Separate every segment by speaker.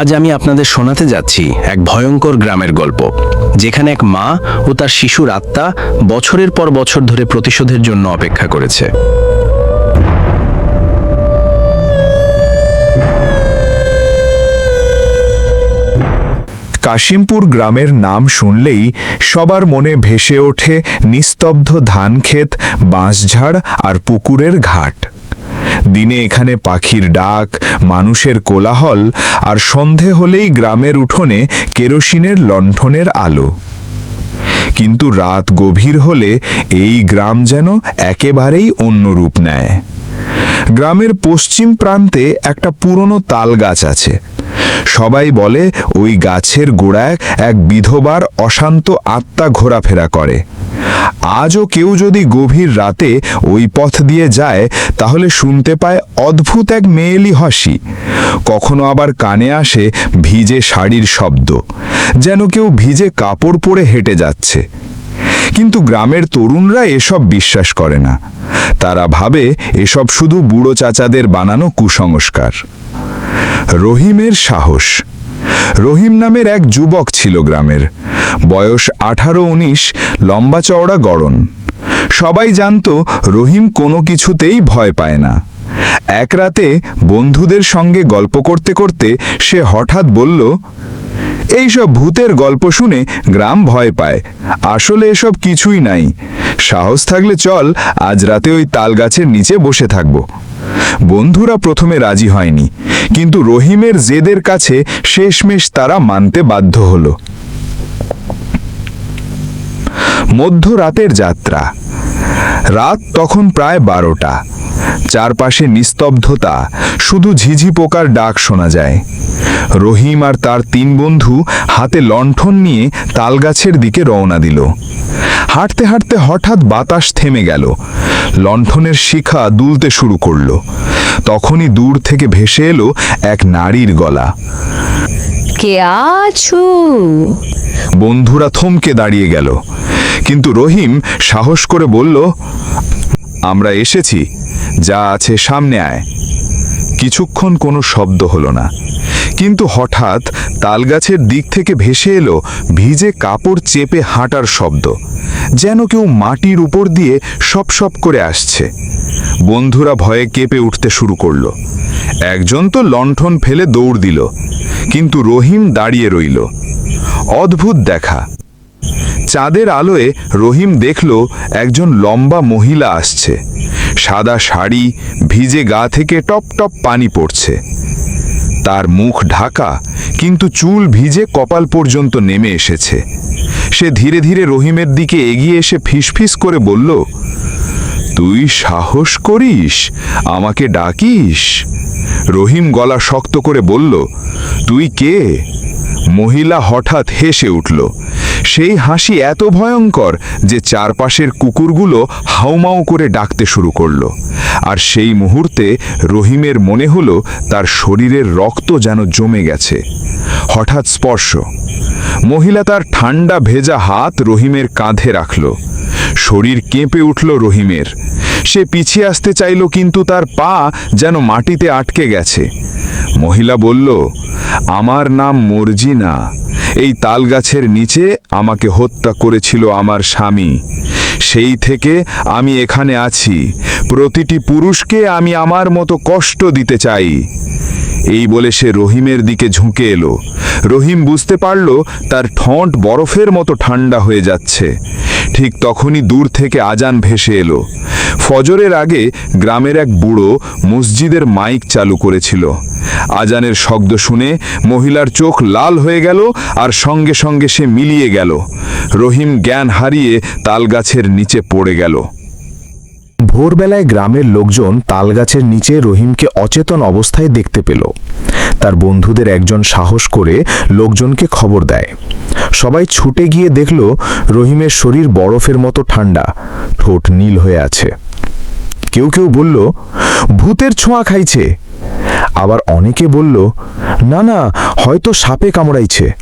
Speaker 1: আজ আমি আপনাদের শোনাতে যাচ্ছি এক ভয়ঙ্কর গ্রামের গল্প, যেখানে এক মা ও তার শিশুর আত্মা বছরের পর বছর ধরে প্রতিশোধের জন্য অপেক্ষা করেছে।
Speaker 2: কাশিমপুর গ্রামের নাম শুনলেই সবার মনে ভেসে ওঠে নিস্তব্ধ ধানক্ষেত, বাঁশঝাড় আর পুকুরের ঘাট। দিনে এখানে পাখির ডাক, মানুষের কোলাহল আর সন্ধে হলেই গ্রামের উঠোনে কেরোসিনের লণ্ঠনের আলো। কিন্তু রাত গভীর হলে এই গ্রাম যেন একেবারেই অন্য রূপ নেয়। গ্রামের পশ্চিম প্রান্তে একটা পুরনো তাল গাছ আছে। সবাই বলে ওই গাছের গোড়ায় এক বিধবার অশান্ত আত্মা ঘোরাফেরা করে। আজও কেউ যদি গভীর রাতে ওই পথ দিয়ে যায়, তাহলে শুনতে পায় অদ্ভুত এক মেয়েলি হাসি। কখনো আবার কানে আসে ভিজে শাড়ির শব্দ, যেন কেউ ভিজে কাপড় পরে হেঁটে যাচ্ছে। কিন্তু গ্রামের তরুণরা এসব বিশ্বাস করে না। তারা ভাবে এসব শুধু বুড়ো চাচাদের বানানো কুসংস্কার। রহিমের সাহস। রহিম নামের এক যুবক ছিল গ্রামের। বয়স আঠারো উনিশ, লম্বা চওড়া গড়ন। সবাই জানতো রহিম কোনো কিছুতেই ভয় পায় না। এক রাতে বন্ধুদের সঙ্গে গল্প করতে করতে সে হঠাৎ বলল এইসব ভূতের গল্প শুনে গ্রাম ভয় পায়। আসলে এসব কিছুই নাই। সাহস থাকলে চল, আজ রাতে ওই তাল গাছের নিচে বসে থাকব বন্ধুরা প্রথমে রাজি হয়নি, কিন্তু রহিমের জেদের কাছে শেষমেশ তারা মানতে বাধ্য হলো। মধ্যরাতের যাত্রা। রাত তখন প্রায় বারোটা। চারপাশে নিস্তব্ধতা শুধু ঝিঝি পোকার ডাক শোনা যায়। রহিম আর তার তিন বন্ধু হাতে লণ্ঠন নিয়ে তালগাছের দিকে রওনা দিল। হাঁটতে হাঁটতে হঠাৎ বাতাস থেমে গেল। লণ্ঠনের শিখা দুলতে শুরু করল। তখনই দূর থেকে ভেসে এলো এক নারীর গলা।
Speaker 3: কে আছো?
Speaker 2: বন্ধুরা থমকে দাঁড়িয়ে গেল। কিন্তু রহিম সাহস করে বলল, আমরা এসেছি, যা আছে সামনে আয়। কিছুক্ষণ কোনো শব্দ হলো না। কিন্তু হঠাৎ তালগাছের দিক থেকে ভেসে এলো ভিজে কাপড় চেপে হাঁটার শব্দ, যেন কেউ মাটির উপর দিয়ে সপ সপ করে আসছে। বন্ধুরা ভয়ে কেঁপে উঠতে শুরু করল। একজন তো লণ্ঠন ফেলে দৌড় দিল, কিন্তু রহিম দাঁড়িয়ে রইল। অদ্ভুত দেখা। চাঁদের আলোয় রহিম দেখল একজন লম্বা মহিলা আসছে। সাদা শাড়ি, ভিজে গা থেকে টপ টপ পানি পড়ছে। তার মুখ ঢাকা, কিন্তু চুল ভিজে কপাল পর্যন্ত নেমে এসেছে। সে ধীরে ধীরে রহিমের দিকে এগিয়ে এসে ফিসফিস করে বলল, তুই সাহস করিস? আমাকে ডাকিস? রহিম গলা শক্ত করে বলল, তুই কে? মহিলা হঠাৎ হেসে উঠল সেই হাসি এত ভয়ঙ্কর যে চারপাশের কুকুরগুলো হাউমাউ করে ডাকতে শুরু করল। আর সেই মুহূর্তে রহিমের মনে হলো তার শরীরের রক্ত যেন জমে গেছে। হঠাৎ স্পর্শ। মহিলা তার ঠান্ডা ভেজা হাত রহিমের কাঁধে রাখল। শরীর কেঁপে উঠল রহিমের। সে পিছিয়ে আসতে চাইল কিন্তু তার পা যেন মাটিতে আটকে গেছে। মহিলা বলল, আমার নাম মর্জিনা। এই তালগাছের নিচে আমাকে হত্যা করেছিল আমার স্বামী। সেই থেকে আমি এখানে আছি। প্রতিটি পুরুষকে আমি আমার মতো কষ্ট দিতে চাই। এই বলে সে রহিমের দিকে ঝুঁকে এলো। রহিম বুঝতে পারল তার ঠোঁট বরফের মতো ঠান্ডা হয়ে যাচ্ছে। ঠিক তখনই দূর থেকে আজান ভেসে এলো। ফজরের আগে গ্রামের এক বুড়ো মসজিদের মাইক চালু করেছিল। আজানের শব্দ শুনে মহিলার চোখ লাল হয়ে গেল আর সঙ্গে সঙ্গে সে মিলিয়ে গেল। রহিম জ্ঞান হারিয়ে তালগাছের নিচে পড়ে গেল। ভোরবেলায় গ্রামের লোকজন তালগাছের নিচে রহিমকে অচেতন অবস্থায় দেখতে পেল। তার বন্ধুদের একজন সাহস করে লোকজনকে খবর দেয়। সবাই ছুটে গিয়ে দেখল রহিমের শরীর বরফের মতো ঠান্ডা, ঠোঁট নীল হয়ে আছে। কেউ কেউ বলল, ভূতের ছোঁয়া খাইছে। আবার অনেকে বলল, না না, হয়তো সাপে কামড়াইছে।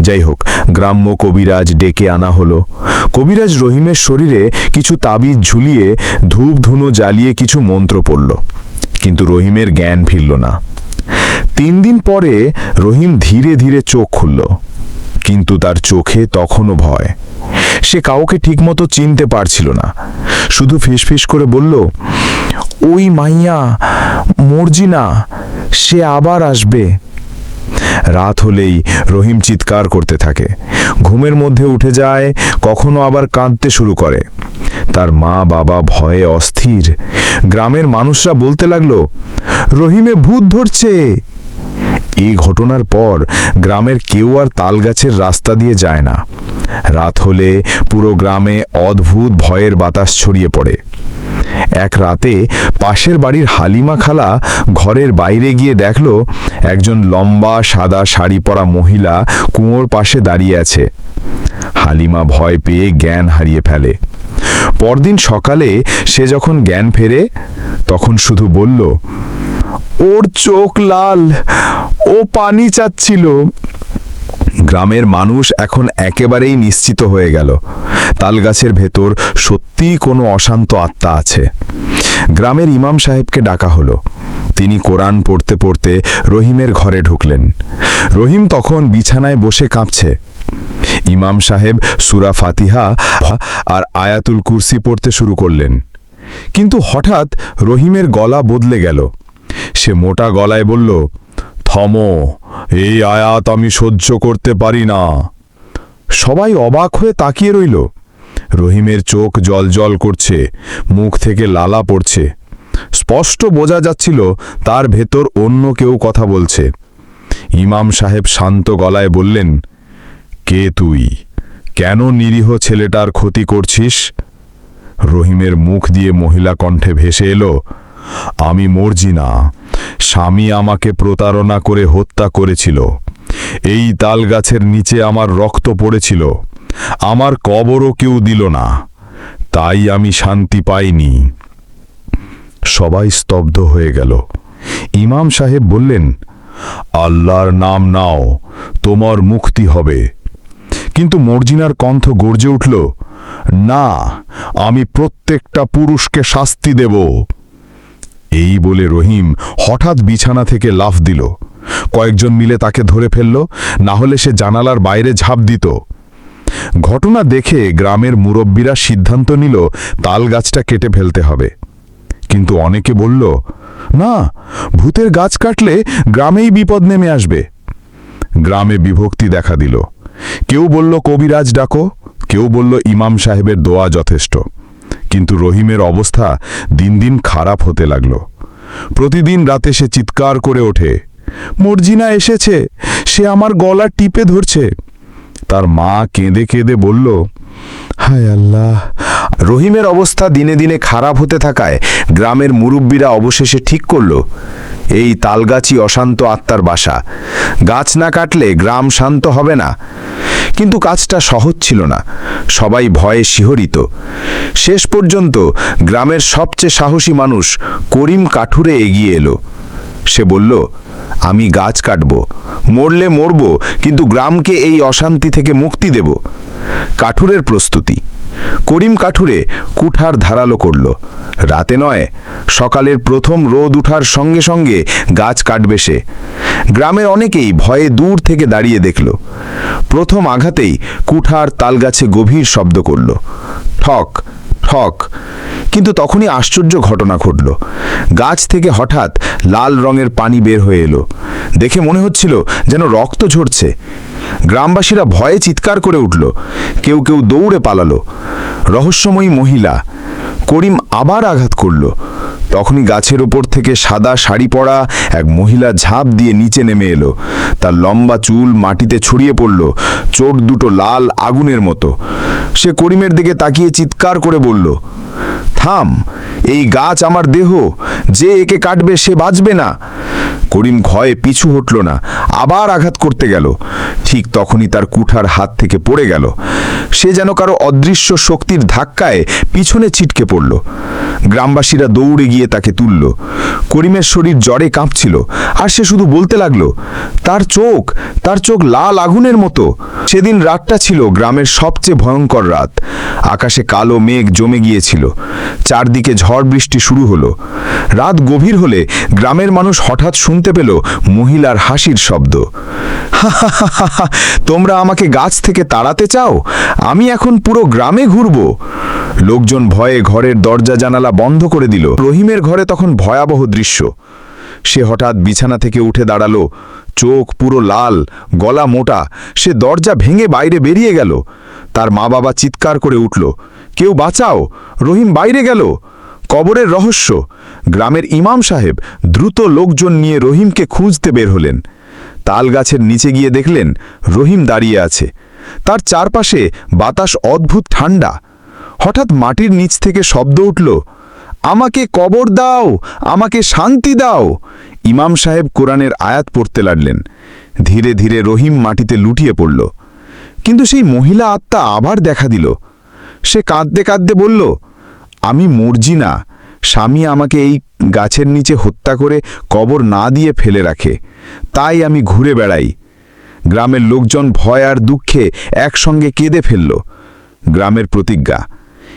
Speaker 2: যাই হোক গ্রাম্য কবিরাজ ডেকে আনা হলো। কবিরাজ রহিমের শরীরে কিছু তাবিজ ঝুলিয়ে ধূপ ধুনো জ্বালিয়ে কিছু মন্ত্র পড়ল। কিন্তু রহিমের জ্ঞান ফিরল না। তিন দিন পরে রহিম ধীরে ধীরে চোখ খুলল। কিন্তু তার চোখে তখনও ভয়। সে কাউকে ঠিকমতো চিনতে পারছিল না। শুধু ফিসফিস করে বলল, ওই মাইয়া মর্জিনা সে আবার আসবে। রাত হলেই রহিম চিৎকার করতে থাকে। ঘুমের মধ্যে উঠে যায়, কখনো আবার কাঁদতে শুরু করে। তার মা বাবা ভয়ে অস্থির। গ্রামের মানুষরা বলতে লাগল, রহিমে ভূত ধরছে। এই ঘটনার পর গ্রামের কেউ আর তালগাছের রাস্তা দিয়ে যায় না। রাত হলে পুরো গ্রামে অদ্ভুত ভয়ের বাতাস ছড়িয়ে পড়ে। এক রাতে পাশের বাড়ির হালিমা খালা ঘরের বাইরে গিয়ে দেখল একজন লম্বা সাদা শাড়ি পরা মহিলা কুয়োর পাশে দাঁড়িয়ে আছে। হালিমা ভয় পেয়ে জ্ঞান হারিয়ে ফেলে। পরদিন সকালে সে যখন জ্ঞান ফেরে, তখন শুধু বলল, ওর চোখ লাল, ও পানি চাচ্ছিল। গ্রামের মানুষ এখন একেবারেই নিশ্চিত হয়ে গেল। তালগাছের ভেতর সত্যিই কোনো অশান্ত আত্মা আছে। গ্রামের ইমাম সাহেবকে ডাকা হলো। তিনি কোরআন পড়তে পড়তে রহিমের ঘরে ঢুকলেন। রহিম তখন বিছানায় বসে কাঁপছে। ইমাম সাহেব সুরা ফাতিহা আর আয়াতুল কুরসি পড়তে শুরু করলেন। কিন্তু হঠাৎ রহিমের গলা বদলে গেল। সে মোটা গলায় বলল থমো, এই আয়াত আমি সহ্য করতে পারি না। সবাই অবাক হয়ে তাকিয়ে রইল। রহিমের চোখ জল জল করছে, মুখ থেকে লালা পড়ছে। স্পষ্ট বোঝা যাচ্ছিল তার ভেতর অন্য কেউ কথা বলছে। ইমাম সাহেব শান্ত গলায় বললেন, কে তুই? কেন নিরীহ ছেলেটার ক্ষতি করছিস? রহিমের মুখ দিয়ে মহিলা কণ্ঠে ভেসে এলো, আমি মর্জিনা স্বামী আমাকে প্রতারণা করে হত্যা করেছিল। এই তালগাছের নিচে আমার রক্ত পড়েছিল। আমার কবরও কেউ দিল না। তাই আমি শান্তি পাইনি। সবাই স্তব্ধ হয়ে গেল। ইমাম সাহেব বললেন, আল্লাহর নাম নাও, তোমার মুক্তি হবে। কিন্তু মর্জিনার কণ্ঠ গর্জে উঠল, না, আমি প্রত্যেকটা পুরুষকে শাস্তি দেব। এই বলে রহিম হঠাৎ বিছানা থেকে লাফ দিল। কয়েকজন মিলে তাকে ধরে ফেলল, না হলে সে জানালার বাইরে ঝাঁপ দিত। ঘটনা দেখে গ্রামের মুরব্বীরা সিদ্ধান্ত নিল তাল গাছটা কেটে ফেলতে হবে। কিন্তু অনেকে বলল, না, ভূতের গাছ কাটলে গ্রামেই বিপদ নেমে আসবে। গ্রামে বিভক্তি দেখা দিল। কেউ বলল, কবিরাজ ডাকো। কেউ বলল, ইমাম সাহেবের দোয়া যথেষ্ট। কিন্তু রহিমের অবস্থা দিন দিন খারাপ হতে লাগল। প্রতিদিন রাতে সে চিৎকার করে ওঠে, মর্জিনা এসেছে, সে আমার গলা টিপে ধরছে। তার মা কেঁদে কেঁদে বলল, হায় আল্লাহ। রহিমের অবস্থা দিনে দিনে খারাপ হতে থাকায় গ্রামের মুরব্বীরা অবশেষে ঠিক করল, এই তালগাছই অশান্ত আত্মার বাসা, গাছ না কাটলে গ্রাম শান্ত হবে না। কিন্তু কাজটা সহজ ছিল না। সবাই ভয়ে শিহরিত। শেষ পর্যন্ত গ্রামের সবচেয়ে সাহসী মানুষ করিম কাঠুরে এগিয়ে এলো। সে বলল, আমি গাছ কাটব। মরলে মরব, কিন্তু গ্রামকে এই অশান্তি থেকে মুক্তি দেব। কাঠুরের প্রস্তুতি। করিম কাঠুরে কুঠার ধারালো করল। রাতে নয়, সকালের প্রথম রোদ উঠার সঙ্গে সঙ্গে গাছ কাটবে সে। গ্রামের অনেকেই ভয়ে দূর থেকে দাঁড়িয়ে দেখল। প্রথম আঘাতেই কুঠার তালগাছে গভীর শব্দ করল। ঠক ঠক। কিন্তু তখনই আশ্চর্য ঘটনা ঘটল। গাছ থেকে হঠাৎ লাল রঙের পানি বের হয়ে এলো। দেখে মনে হচ্ছিল যেন রক্ত ঝরছে। গ্রামবাসীরা ভয়ে চিৎকার করে উঠল। কেউ কেউ দৌড়ে পালালো। রহস্যময়ী মহিলা করিম আবার আঘাত করল। তখনই গাছের ওপর থেকে সাদা শাড়ি পরা এক মহিলা ঝাঁপ দিয়ে নিচে নেমে এলো। তার লম্বা চুল মাটিতে ছড়িয়ে পড়ল। চোখ দুটো লাল আগুনের মতো। সে করিমের দিকে তাকিয়ে চিৎকার করে বলল, থাম, এই গাছ আমার দেহ। যে একে কাটবে সে বাঁচবে না। করিম ভয়ে পিছু হটল না, আবার আঘাত করতে গেল। ঠিক তখনই তার কুঠার হাত থেকে পড়ে গেল। সে যেন কারও অদৃশ্য শক্তির ধাক্কায় পিছনে ছিটকে পড়ল। গ্রামবাসীরা দৌড়ে গিয়ে তাকে তুলল। করিমের শরীর জ্বরে কাঁপছিল, আর সে শুধু বলতে লাগল, তার চোখ তার চোখ লাল আগুনের মতো। সেদিন রাতটা ছিল গ্রামের সবচেয়ে ভয়ঙ্কর রাত। আকাশে কালো মেঘ জমে গিয়েছিল। চারদিকে ঝড় বৃষ্টি শুরু হলো। রাত গভীর হলে গ্রামের মানুষ হঠাৎ শুনতে পেল মহিলার হাসির শব্দ। তোমরা আমাকে গাছ থেকে তাড়াতে চাও? আমি এখন পুরো গ্রামে ঘুরব। লোকজন ভয়ে ঘরের দরজা জানালা বন্ধ করে দিল। রহিমের ঘরে তখন ভয়াবহ দৃশ্য। সে হঠাৎ বিছানা থেকে উঠে দাঁড়াল। চোখ পুরো লাল, গলা মোটা। সে দরজা ভেঙে বাইরে বেরিয়ে গেল। তার মা বাবা চিৎকার করে উঠল, কেউ বাঁচাও, রহিম বাইরে গেল। কবরের রহস্য গ্রামের ইমাম সাহেব দ্রুত লোকজন নিয়ে রহিমকে খুঁজতে বের হলেন। তাল গাছের নিচে গিয়ে দেখলেন রহিম দাঁড়িয়ে আছে। তার চারপাশে বাতাস অদ্ভুত ঠান্ডা। হঠাৎ মাটির নিচ থেকে শব্দ উঠল, আমাকে কবর দাও, আমাকে শান্তি দাও। ইমাম সাহেব কোরআনের আয়াত পড়তে লাগলেন। ধীরে ধীরে রহিম মাটিতে লুটিয়ে পড়ল। কিন্তু সেই মহিলা আত্মা আবার দেখা দিল। সে কাঁদতে কাঁদতে বলল, আমি মর্জি না স্বামী আমাকে এই গাছের নিচে হত্যা করে কবর না দিয়ে ফেলে রাখে। তাই আমি ঘুরে বেড়াই। গ্রামের লোকজন ভয় আর দুঃখে একসঙ্গে কেঁদে ফেলল। গ্রামের প্রতিজ্ঞা।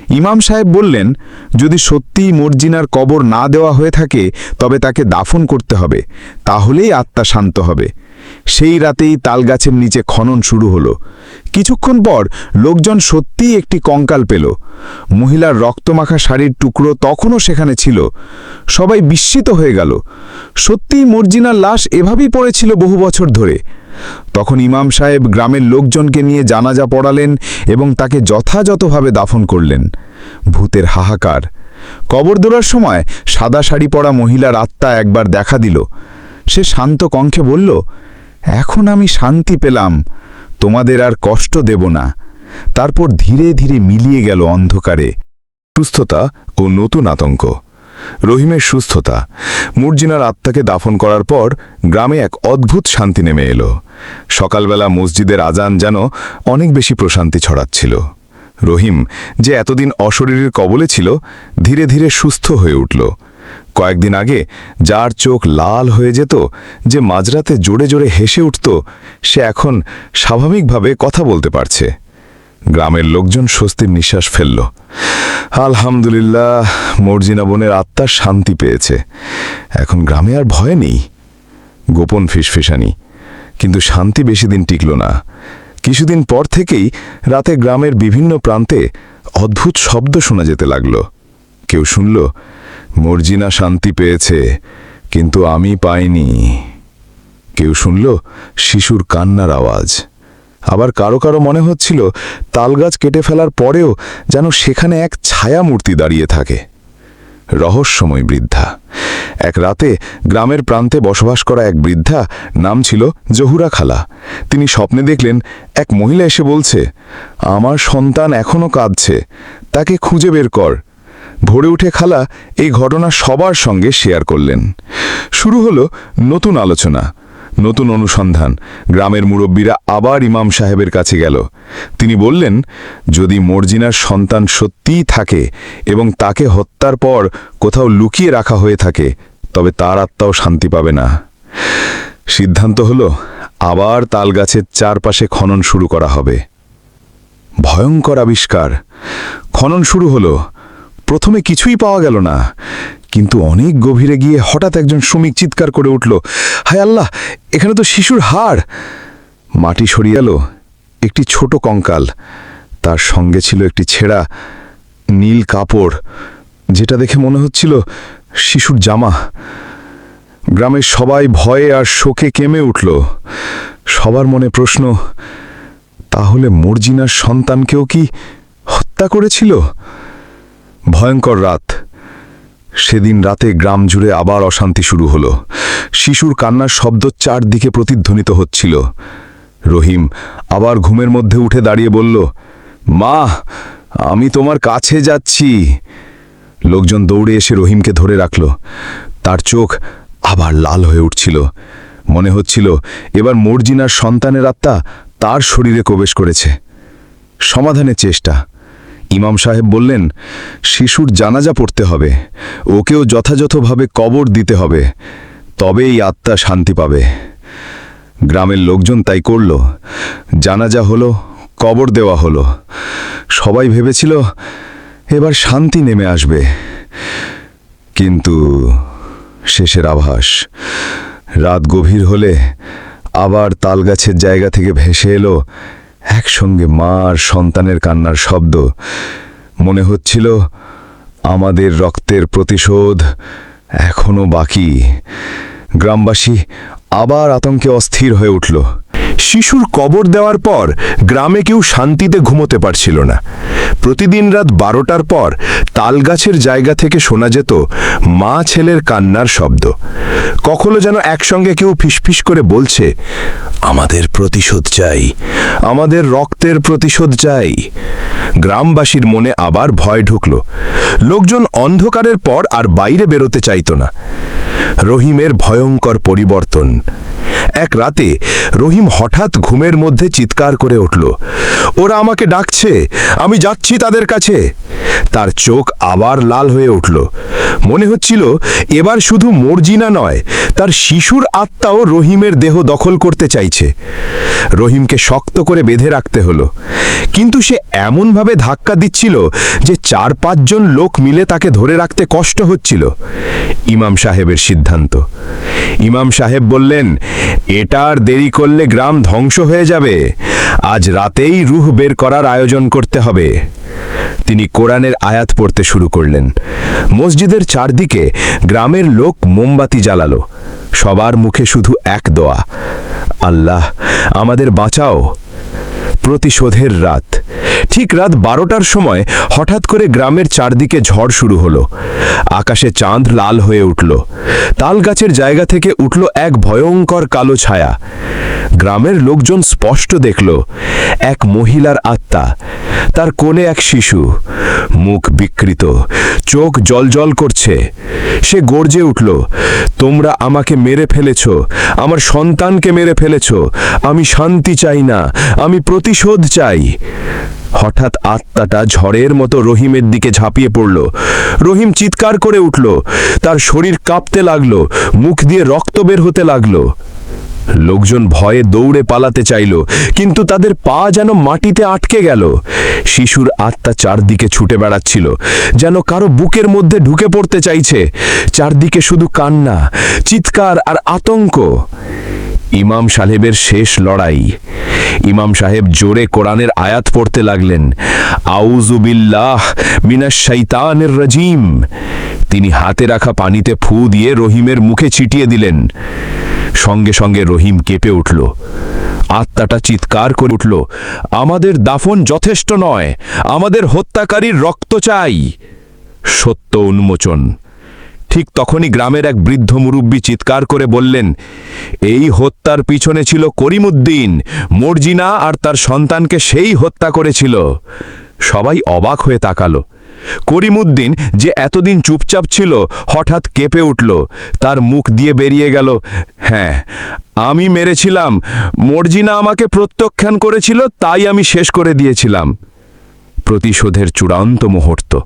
Speaker 2: ইমাম সাহেব বললেন, যদি সত্যিই মর্জিনার কবর না দেওয়া হয়ে থাকে, তবে তাকে দাফন করতে হবে। তাহলেই আত্মা শান্ত হবে। সেই রাতেই তালগাছের নিচে খনন শুরু হলো। কিছুক্ষণ পর লোকজন সত্যিই একটি কঙ্কাল পেল। মহিলার রক্তমাখা শাড়ির টুকরো তখনও সেখানে ছিল। সবাই বিস্মিত হয়ে গেল। সত্যিই মর্জিনার লাশ এভাবেই পড়েছিল বহু বছর ধরে। তখন ইমাম সাহেব গ্রামের লোকজনকে নিয়ে জানাজা পড়ালেন এবং তাকে যথাযথভাবে দাফন করলেন। ভূতের হাহাকার। কবর দোড়ার সময় সাদা শাড়ি পরা মহিলার আত্মা একবার দেখা দিল। সে শান্ত কণ্ঠে বলল, এখন আমি শান্তি পেলাম। তোমাদের আর কষ্ট দেব না। তারপর ধীরে ধীরে মিলিয়ে গেল অন্ধকারে। সুস্থতা ও নতুন আতঙ্ক। রহিমের সুস্থতা। মুরজিনার আত্মাকে দাফন করার পর গ্রামে এক অদ্ভুত শান্তি নেমে এলো। সকালবেলা মসজিদের আজান যেন অনেক বেশি প্রশান্তি ছড়াচ্ছিল। রহিম যে এতদিন অশরীরের কবলে ছিল, ধীরে ধীরে সুস্থ হয়ে উঠল। কয়েকদিন আগে যার চোখ লাল হয়ে যেত, যে মাঝরাতে জোরে জোরে হেসে উঠত, সে এখন স্বাভাবিকভাবে কথা বলতে পারছে। গ্রামের লোকজন স্বস্তির নিঃশ্বাস ফেলল। আলহামদুলিল্লাহ, মর্জিনা বোনের আত্মার শান্তি পেয়েছে। এখন গ্রামে আর ভয় নেই। গোপন ফিসফিসানি। কিন্তু শান্তি বেশি দিন টিকল না। কিছুদিন পর থেকেই রাতে গ্রামের বিভিন্ন প্রান্তে অদ্ভুত শব্দ শোনা যেতে লাগল। কেউ শুনল মর্জিনা শান্তি পেয়েছে, কিন্তু আমি পাইনি। কেউ শুনল শিশুর কান্নার আওয়াজ। আবার কারও কারও মনে হচ্ছিল তালগাছ কেটে ফেলার পরেও যেন সেখানে এক ছায়া মূর্তি দাঁড়িয়ে থাকে। রহস্যময় বৃদ্ধা। এক রাতে গ্রামের প্রান্তে বসবাস করা এক বৃদ্ধা নাম ছিল জহুরা খালা। তিনি স্বপ্নে দেখলেন এক মহিলা এসে বলছে, আমার সন্তান এখনও কাঁদছে, তাকে খুঁজে বের কর। ভোরে উঠে খালা এই ঘটনা সবার সঙ্গে শেয়ার করলেন। শুরু হলো নতুন আলোচনা, নতুন অনুসন্ধান। গ্রামের মুরব্বীরা আবার ইমাম সাহেবের কাছে গেল। তিনি বললেন, যদি মর্জিনার সন্তান সত্যিই থাকে এবং তাকে হত্যার পর কোথাও লুকিয়ে রাখা হয়ে থাকে, তবে তার আত্মাও শান্তি পাবে না। সিদ্ধান্ত হলো, আবার তালগাছের চারপাশে খনন শুরু করা হবে। ভয়ঙ্কর আবিষ্কার। খনন শুরু হলো প্রথমে কিছুই পাওয়া গেল না। কিন্তু অনেক গভীরে গিয়ে হঠাৎ একজন শ্রমিক চিৎকার করে উঠল, হায় আল্লাহ, এখানে তো শিশুর হাড়! মাটি সরিয়ে এলো একটি ছোট কঙ্কাল, তার সঙ্গে ছিল একটি ছেঁড়া নীল কাপড়, যেটা দেখে মনে হচ্ছিল শিশুর জামা। গ্রামের সবাই ভয়ে আর শোকে কেমে উঠল। সবার মনে প্রশ্ন, তাহলে মর্জিনার সন্তানকেও কি হত্যা করেছিল? ভয়ঙ্কর রাত। সেদিন রাতে গ্রাম জুড়ে আবার অশান্তি শুরু হলো। শিশুর কান্নার শব্দ চারদিকে প্রতিধ্বনিত হচ্ছিল। রহিম আবার ঘুমের মধ্যে উঠে দাঁড়িয়ে বলল, মা, আমি তোমার কাছে যাচ্ছি। লোকজন দৌড়ে এসে রহিমকে ধরে রাখল। তার চোখ আবার লাল হয়ে উঠছিল। মনে হচ্ছিল, এবার মর্জিনার সন্তানের আত্মা তার শরীরে প্রবেশ করেছে।
Speaker 4: সমাধানের চেষ্টা। ইমাম সাহেব বললেন, শিশুর জানাজা পড়তে হবে, ওকেও যথাযথভাবে কবর দিতে হবে তবে এই আত্মা শান্তি পাবে। গ্রামের লোকজন তাই করল। জানাজা হলো, কবর দেওয়া হলো। সবাই ভেবেছিল, এবার শান্তি নেমে আসবে। কিন্তু শেষের আভাস, রাত গভীর হলে আবার তালগাছের জায়গা থেকে ভেসে এলো একসঙ্গে মা আর সন্তানের কান্নার শব্দ। মনে হচ্ছিল, আমাদের রক্তের প্রতিশোধ এখনও বাকি। গ্রামবাসী আবার আতঙ্কে অস্থির হয়ে উঠল।
Speaker 2: শিশুর কবর দেওয়ার পর গ্রামে কেউ শান্তিতে ঘুমোতে পারছিল না। প্রতিদিন রাত বারোটার পর তালগাছের জায়গা থেকে শোনা যেত মা ছেলের কান্নার শব্দ। কখনো যেন একসঙ্গে কেউ ফিসফিস করে বলছে, আমাদের প্রতিশোধ চাই, আমাদের রক্তের প্রতিশোধ চাই। গ্রামবাসীর মনে আবার ভয় ঢুকল। লোকজন অন্ধকারের পর আর বাইরে বেরোতে চাইত না। রহিমের ভয়ঙ্কর পরিবর্তন। এক রাতে রহিম হঠাৎ ঘুমের মধ্যে চিৎকার করে উঠল, ওরা আমাকে ডাকছে, আমি যাচ্ছি তাদের কাছে। তার চোখ আবার লাল হয়ে উঠল। মনে হচ্ছিল এবার শুধু মর্জিনা নয়, তার শিশুর আত্মাও রহিমের দেহ দখল করতে চাইছে। রহিমকে শক্ত করে বেঁধে রাখতে হলো, কিন্তু সে এমনভাবে ধাক্কা দিচ্ছিল যে চার পাঁচজন লোক মিলে তাকে ধরে রাখতে কষ্ট হচ্ছিল। ইমাম সাহেবের সিদ্ধান্ত। ইমাম সাহেব বললেন, এটা আর দেরি করলে গ্রাম ধ্বংস হয়ে যাবে। আজ রাতেই রুহ বের করার আয়োজন করতে হবে। তিনি কোরআনের আয়াত পড়তে শুরু করলেন। মসজিদের চারদিকে গ্রামের লোক মোমবাতি জ্বালালো। সবার মুখে শুধু এক দোয়া, আল্লাহ, আমাদের বাঁচাও। প্রতিশোধের রাত। ঠিক রাত বারোটার সময় হঠাৎ করে গ্রামের চারদিকে ঝড় শুরু হলো। আকাশে চাঁদ লাল হয়ে উঠল। তাল গাছের জায়গা থেকে উঠল এক ভয়ঙ্কর কালো ছায়া। গ্রামের লোকজন স্পষ্ট দেখল, এক মহিলার আত্মা, তার কোণে এক শিশু। মুখ বিকৃত, চোখ জলজল করছে। সে গর্জে উঠল, তোমরা আমাকে মেরে ফেলেছ, আমার সন্তানকে মেরে ফেলেছ, আমি শান্তি চাই না, আমি প্রতিশোধ চাই। হঠাৎ আত্মাটা ঝড়ের মতো রহিমের দিকে ঝাঁপিয়ে পড়ল। রহিম চিৎকার করে উঠল, তার শরীর কাঁপতে লাগল, মুখ দিয়ে রক্ত বের হতে লাগল। লোকজন ভয়ে দৌড়ে পালাতে চাইল, কিন্তু তাদের পা যেন মাটিতে আটকে গেল। শিশুর আত্মা চারদিকে ছুটে বেড়াচ্ছিল, যেন কারও বুকের মধ্যে ঢুকে পড়তে চাইছে। চারদিকে শুধু কান্না, চিৎকার আর আতঙ্ক। ইমাম সাহেবের শেষ লড়াই। ইমাম সাহেব জোরে কোরআনের আয়াত পড়তে লাগলেন। আউজুবিল্লাহ মিনাশ শাইতানের রাজিম। তিনি হাতে রাখা পানিতে ফু দিয়ে রহিমের মুখে ছিটিয়ে দিলেন। সঙ্গে সঙ্গে রহিম কেঁপে উঠল। আত্মাটা চিৎকার করে উঠল, আমাদের দাফন যথেষ্ট নয়, আমাদের হত্যাকারীর রক্ত চাই। সত্য উন্মোচন। ঠিক তখনই গ্রামের এক বৃদ্ধ মুরব্বী চিৎকার করে বললেন, এই হত্যার পিছনে ছিল করিমুদ্দিন, মর্জিনা আর তার সন্তানকে সেই হত্যা করেছিল। সবাই অবাক হয়ে তাকালো। করিমুদ্দিন যে এতদিন চুপচাপ ছিল, হঠাৎ কেঁপে উঠল, তার মুখ দিয়ে বেরিয়ে গেল হ্যাঁ আমি মেরেছিলাম, মর্জিনা আমাকে প্রত্যাখ্যান করেছিল, তাই আমি শেষ করে দিয়েছিলাম। প্রতিশোধের চূড়ান্ত মুহূর্ত।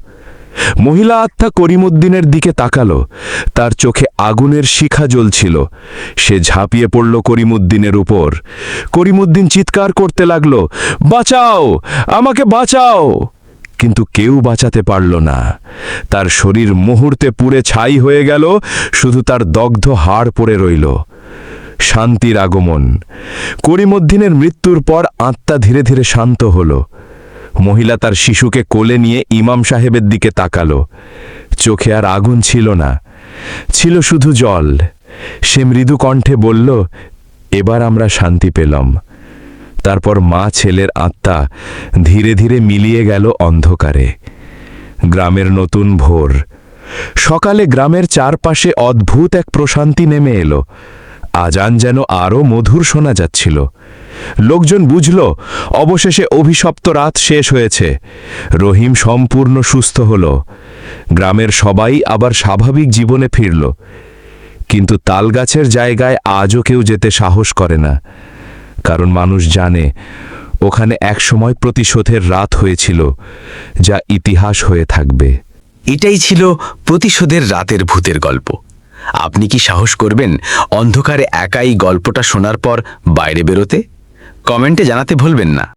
Speaker 2: মহিলা আত্মা করিমুদ্দিনের দিকে তাকালো, তার চোখে আগুনের শিখা জ্বলছিল, সে ঝাঁপিয়ে পড়ল করিমুদ্দিনের উপর। করিমুদ্দিন চিৎকার করতে লাগল, বাঁচাও, আমাকে বাঁচাও! কিন্তু কেউ বাঁচাতে পারল না। তার শরীর মুহূর্তে পুড়ে ছাই হয়ে গেল, শুধু তার দগ্ধ হাড় পড়ে রইল। শান্তির আগমন। করিমুদ্দিনের মৃত্যুর পর আত্মা ধীরে ধীরে শান্ত হল। মহিলা তার শিশুকে কোলে নিয়ে ইমাম সাহেবের দিকে তাকালো। চোখে আর আগুন ছিল না। ছিল শুধু জল। সে মৃদু কণ্ঠে বলল, এবার আমরা শান্তি পেলাম। তারপর মা ছেলের আত্মা ধীরে ধীরে মিলিয়ে গেল অন্ধকারে। গ্রামের নতুন ভোর। সকালে গ্রামের চারপাশে অদ্ভুত এক প্রশান্তি নেমে এলো। আজান যেন আরও মধুর শোনা যাচ্ছিল। লোকজন বুঝল, অবশেষে অভিশপ্ত রাত শেষ হয়েছে। রহিম সম্পূর্ণ সুস্থ হল। গ্রামের সবাই আবার স্বাভাবিক জীবনে ফিরল। কিন্তু তালগাছের জায়গায় আজও কেউ যেতে সাহস করে না। কারণ মানুষ জানে,
Speaker 5: ওখানে একসময় প্রতিশোধের রাত হয়েছিল, যা ইতিহাস হয়ে থাকবে।
Speaker 2: এটাই ছিল প্রতিশোধের রাতের ভূতের গল্প। আপনি কি সাহস করবেন অন্ধকারে একাই গল্পটা শোনার পর বাইরে বেরোতে? কমেন্টে জানাতে ভুলবেন না।